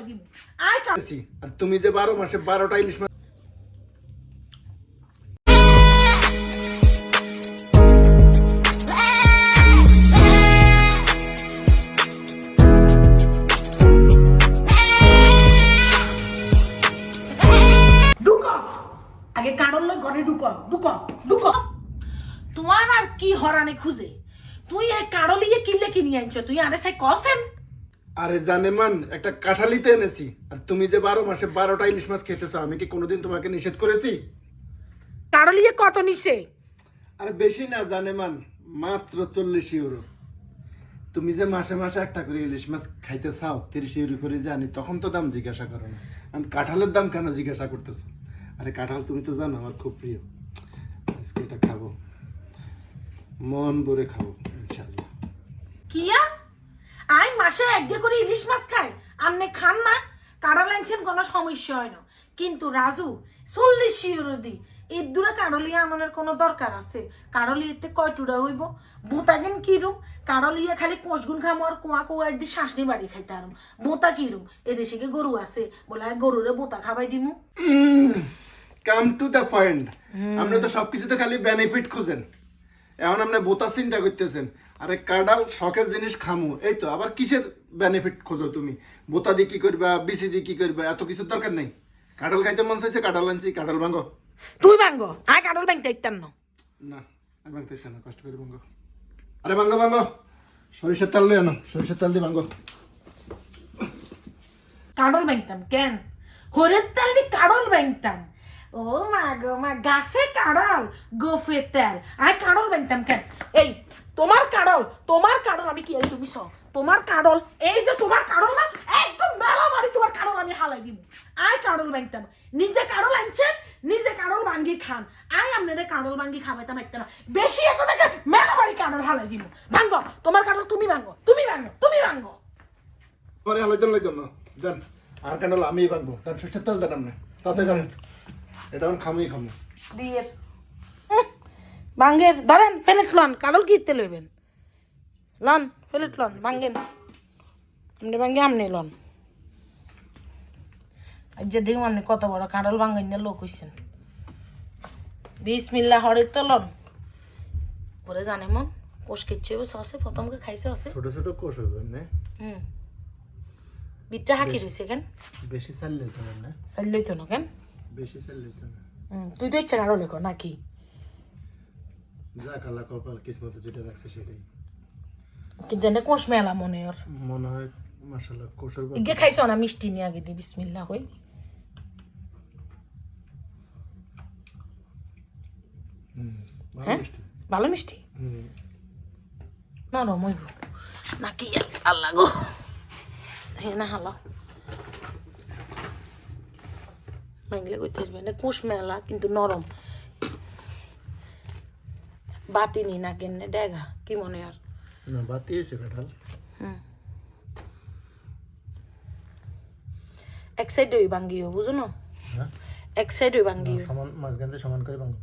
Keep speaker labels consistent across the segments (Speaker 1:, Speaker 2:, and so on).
Speaker 1: হালাই দিব
Speaker 2: আছি। আর তুমি যে বারো মাসে বারোটা ইলিশ মাছ
Speaker 1: আগে কারণ লই ঘরে ঢুক ঢুক ঢুক। তোমার আর কি হরানি খুঁজে? তুই এই কারলিয়ে কিনলে কিনি আনছ? তুই আরে সাই কসেন?
Speaker 2: আরে জানে মান একটা কাঁঠালিতে এনেছি। আর তুমি যে বারো মাসে বারোটা ইলিশ মাছ খেতেছো আমি কি কোনোদিন তোমাকে নিষেধ করেছি?
Speaker 1: কারলিয়ে কত নিছে?
Speaker 2: আরে বেশি না জানে মান মাত্র চল্লিশ ইউরো। তুমি যে মাসে মাসে একটা করে ইলিশ মাছ খাইতে চাও তিরিশ ইউরো করে জানি তখন তো দাম জিজ্ঞাসা করো না। আর কাঁঠালের দাম কেন জিজ্ঞাসা করতেছো? আরে কাঁঠাল তুমি তো জানো আমার খুব প্রিয়। আজকে এটা খাব। মন ভরে খাব ইনশাল্লাহ
Speaker 1: কিয়া? আই মাসে একগে করে ইলিশ মাছ খাই। আপনি খান না কারল লাইনছেন কোনো সমস্যা হয় না। কিন্তু রাজু চল্লিশ ইউরো দি। এই দূরে কারলিয়া আননের কোনো দরকার আছে। কারলিয়াতে কয় টুরা হইব? বোতাগেন কিরম কারলিয়া খালি কোষগুন খামো আর কোয়া কোয়া দি শাসনি বাড়ি খাইতে আরম। বোতা কিরম এদেশে কি গরু আছে? বলে গরুরে বোতা খাবাই দিমু।
Speaker 2: কাম টু দ্য পয়েন্ট আপনি তো সবকিছুতে খালি বেনিফিট খুঁজেন। এখন আপনি বোতা চিন্তা করতেছেন আরে কাডাল শখের জিনিস খামু এই তো আবার কিসের বেনিফিট খোঁজো তুমি? বোতা দিয়ে কি করবা বিসি দিয়ে কি করবা এত কিছুর দরকার নেই। কাঁঠাল খাইতে মন চাইছে কাঁঠাল আনছি কাঁঠাল ভাঙ্গো
Speaker 1: তুই ভাঙ্গ আয় কারল ব্যাংকটা ইত্যান না।
Speaker 2: না আমি ভাঙতে ইচ্ছা না কষ্ট করে ভাঙ্গো আরে ভাঙ্গো ভাঙ্গো সরিষার তেল লই আনো সরিষার তেল দিয়ে ভাঙ্গো
Speaker 1: কাডল ব্যাংকতাম কেন? হরের তেল দি কাডল ব্যাংকতাম ও মা গো, মা, গাছে কাডল গোফের তেল আই কাডল ব্যাংকতাম কেন? এই, তোমার কাডল তোমার কাডল আমি কি তুমি স তোমার কাডল, এই যে তোমার কাডল না, একদম মেলা মারি তোমার কাডল আমি হালাই দিব আই কাডল ব্যাংকতাম নিজে কাডল আনছেন, নিজে কাডল ভাঙ্গি খান। আই আপনারে কাডল ভাঙ্গি খাবাইতাম একটা বেশি এখন মেলা মারি কাডল হালাই দিব ভাঙ্গ, তোমার কাডল তুমি ভাঙ্গো তুমি ভাঙ্গো তুমি ভাঙ্গো।
Speaker 2: পরে হালাই দেন দেন আর কাঁঠাল আমিই ভাঙবো। দেন সরিষার তেল দেন আপনি তাতে করেন এটা এখন খামুই খামু।
Speaker 1: দিয়ে। বাঙ্গের ধরেন ফেলেট লন কারল কিনতে লইবেন? লন ফেলেট লন বাঙ্গেন আপনি বাঙ্গে আমনি লন। আজ যে দেখুন আপনি কত বড় কারল বাঙ্গেন নিয়ে লোক হইছেন। বিসমিল্লা হরে তো লন। ওরে জানে মন কোষ কিচ্ছে সসে প্রথমকে খাইছে আছে।
Speaker 2: ছোট ছোট কোষ হইবেন না
Speaker 1: হুম। বিটটা হাকি রইছে কেন?
Speaker 2: বেশি চাল লইতে না।
Speaker 1: চাইলই তো না কেন?
Speaker 2: বেশি লইতে না
Speaker 1: তুই তো ইচ্ছা কারও লেখো নাকি?
Speaker 2: যা কালা কপাল কিসমতে যেটা রাখছে সেটাই।
Speaker 1: কিন্তু এনে কোষ মেলা মনে ওর।
Speaker 2: মনে হয় মাসাল্লাহ কোষের।
Speaker 1: ইগে খাইছো না মিষ্টি নিয়ে আগে দি বিসমিল্লা হই। হ্যাঁ?
Speaker 2: মিষ্টি।
Speaker 1: ভালো মিষ্টি? নরম হইব। নাকি আল্লাহ গো। হে না হালা। মেঘলে কইতে আসবে না কুশ মেলা কিন্তু নরম বাতি নি না কেনে ডেগা কি মনে আর
Speaker 2: না বাতি হয়েছে কাঁঠাল
Speaker 1: এক সাইড হই ভাঙ্গিও বুঝো না
Speaker 2: হ্যাঁ
Speaker 1: এক সাইড হই ভাঙ্গিও
Speaker 2: সমান মাঝখান দিয়ে সমান করে ভাঙো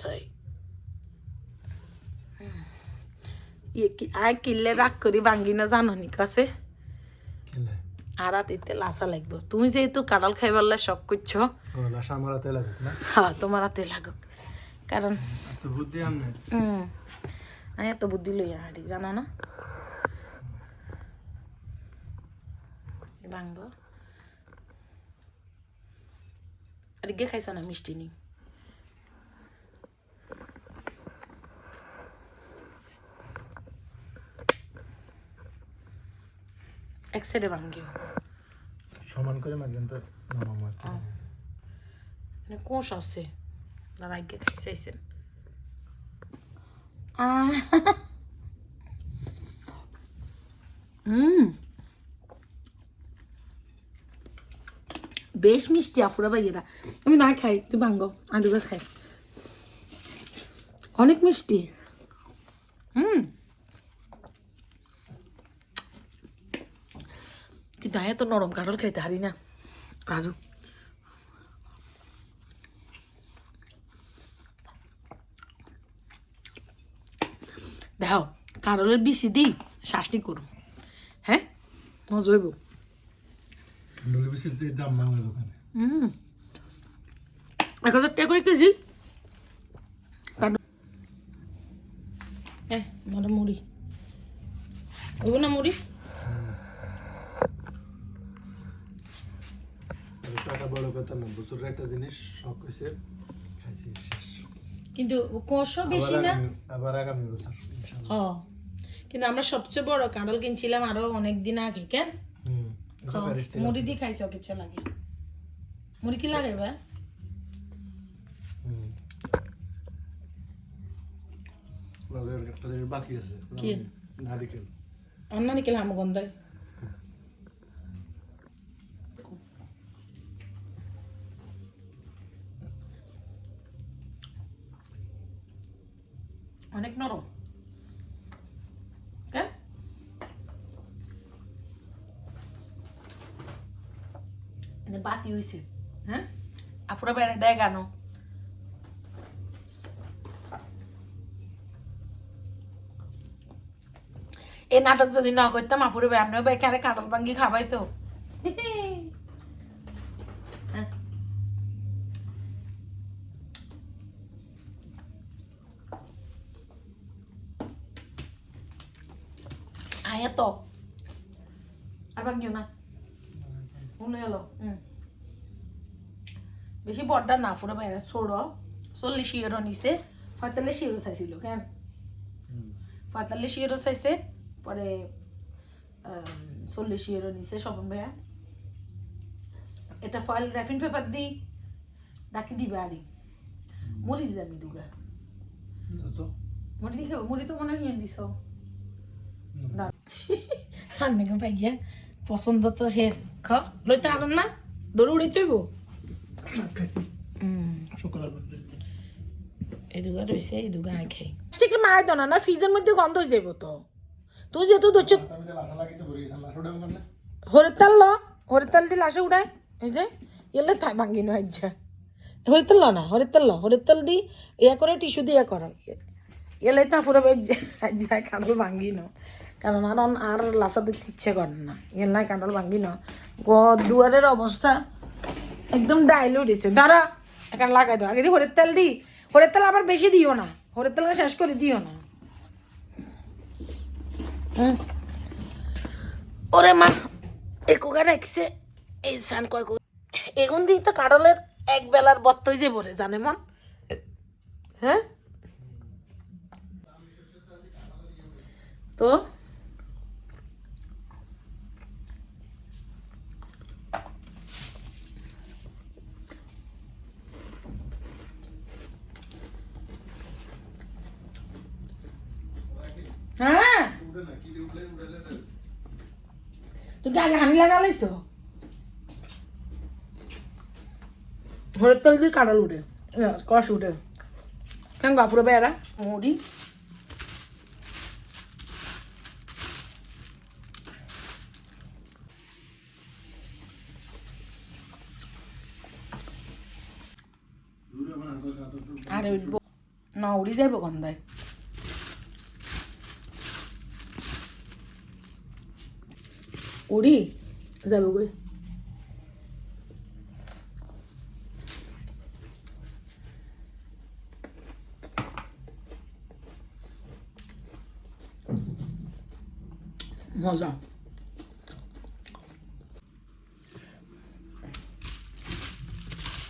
Speaker 1: সেই ইয়ে কি আয় কিনলে রাগ করি ভাঙ্গি না জানো নি কাছে
Speaker 2: খেলে
Speaker 1: আর রাতে লাসা লাগবে। তুমি যেহেতু কাঁঠাল খাইবার লাই শখ করছ।
Speaker 2: লাশা আমার হাতে লাগুক না?
Speaker 1: হ্যাঁ তোমার হাতে লাগুক। কারণ
Speaker 2: বুদ্ধি
Speaker 1: হুম। আমি এত বুদ্ধি হাঁটি জানো না? ভাঙ্গ আর গে খাইছ না মিষ্টি নি? এক সাইডে ভাঙ্গিও
Speaker 2: সমান করে মাঝখান তো নামাবো আর কি।
Speaker 1: মানে কোষ আছে। তার আগে খাইছাইছেন হুম বেশ মিষ্টি আফুরা ভাইয়েরা। আমি না খাই তুই ভাঙ্গো আদুকে খাই। অনেক মিষ্টি হুম কিন্তু আয়া তো নরম কাঠল খাইতে হারি না। রাজু দেখো কারলের বেশি দিই শাসনি করুন হ্যাঁ মজা হইব হুম এক হাজার টাকা করে কেজি হ্যাঁ মুড়ি না মুড়ি
Speaker 2: আর টাকা বড় কথা না বছরের একটা জিনিস শখ হয়েছে খাইছি শেষ।
Speaker 1: কিন্তু কষও বেশি না?
Speaker 2: আবার আগামী বছর
Speaker 1: হ। কিন্তু আমরা সবচেয়ে বড় কাঁঠাল কিনছিলাম আরও অনেক দিন আগে কেন? মুড়ি দিয়ে খাইছো কিচ্ছা লাগে। মুড়ি কি লাগে বা?
Speaker 2: একটা জিনিস বাকি আছে
Speaker 1: কি?
Speaker 2: নারিকেল।
Speaker 1: নিকেল হাম অনেক নরম। বাতি হইছে হ্যাঁ? আপুরা বেড়ে দেয় গান। এই নাটক যদি না করতাম আপুরে ব্যায়াম বেকারে কাঁঠাল ভাঙ্গি খাবাই তো হ্যাঁ। আয়া তো আর ভাঙ্গিও না হুম। বেশি বড়টা না ফুরে বাইরে ছোড়ো চল্লিশ ইয়েরো নিছে পঁয়তাল্লিশ ইয়েরো চাইছিল কেন? পঁয়তাল্লিশ ইউরো চাইছে পরে চল্লিশ ইউরো নিছে স্বপন ভাইয়া। এটা ফয়েল র্যাফিন পেপার দি ডাকি দিবে আরি। মুড়ি দিলাম দুগা।
Speaker 2: তো
Speaker 1: মুড়ি দি খাব মুড়ি তো মনে হয় দিছ। না। আন্নাকে পাইয়া পছন্দ তো সে খ। লইতে আরম না দৌড়ে উড়ে তৈব এই দুগা রয়েছে এই দুগা আই খাই। ঠিক মায় তো না না ফ্রিজের মধ্যে গন্ধ হয়ে যাব তো। তুই যেহেতু ধরছ
Speaker 2: আমি যে লাঠা লাগিতে পড়ে গেছিলাম লাঠা উঠাম করলে
Speaker 1: হরের তেল ল হরের তেল দিয়ে লাশে উড়ায় এই যে এলে থাই ভাঙ্গি নয় যা। হরের তেল ল না হরের তেল ল হরের তেল দি ইয়া করে টিস্যু দিয়ে করো। এলে তা পুরো যায় কাঁদল ভাঙ্গি ন কারণ আর আর লাসা দিতে ইচ্ছে করে না। এল নাই কাঁদল ভাঙ্গি ন। গ দুয়ারের অবস্থা একদম ডাইল উঠেছে দাঁড়া এখানে লাগাই দাও। আগে দি হরের তেল দিই হরের তেল আবার বেশি দিও না। হরের তেল শেষ করে দিও না। হুম। ওরে মা, এই কুকার রাখছে। এই সান কয় এগুন দিয়ে তো কাটলের এক বেলার বত্ত যে রে জানে মন? হ্যাঁ? তো হ্যাঁ? তুই আগে হানি লাগালাইছ হরের তেল দিয়ে কাঁঠাল উঠে। কষ উঠে। কেন গাপুরে বেড়া মুড়ি। আরে উঠবো না, উড়ি যাইব গন্ধায় উড়ি যাব গই মজা।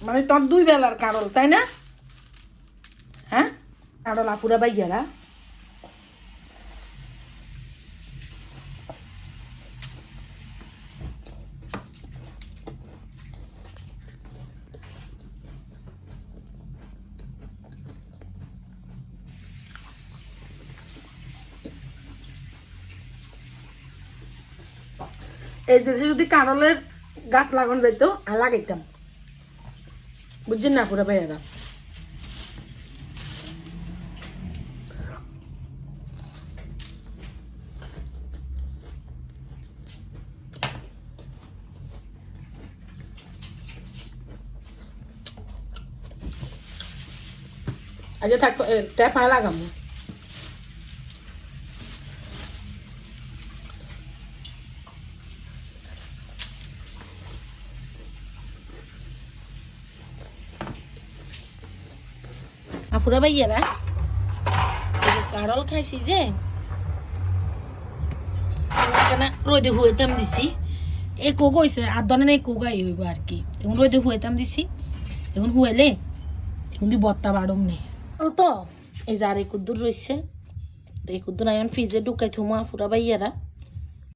Speaker 1: মানে তোর দুই বেলার কারল, তাই না? হ্যাঁ? কারল আপুরা বাই এই দেশে যদি কারলের গাছ লাগান যাইতো আর লাগাইতাম। বুঝছেন না, পুরা ভাইয়ারা? আচ্ছা থাক ট্যাপ আয় আফুরা ভাইয়ারা কারল খাইছি যে রোদে হুয়েতাম দিছি। এই কোক হয়েছে আর ধরনের এই কোকাই হইব আর কি। এখন রোদে হুয়েতাম দিছি। এখন হুয়েলে এখন দি বত্তা বাড়ুম নেই তো, এই যে আর এই কুদ্দুর রয়েছে তো এই কুদ্দুর আমি ফ্রিজে ঢুকাই থুমা ফুরা বাইয়ারা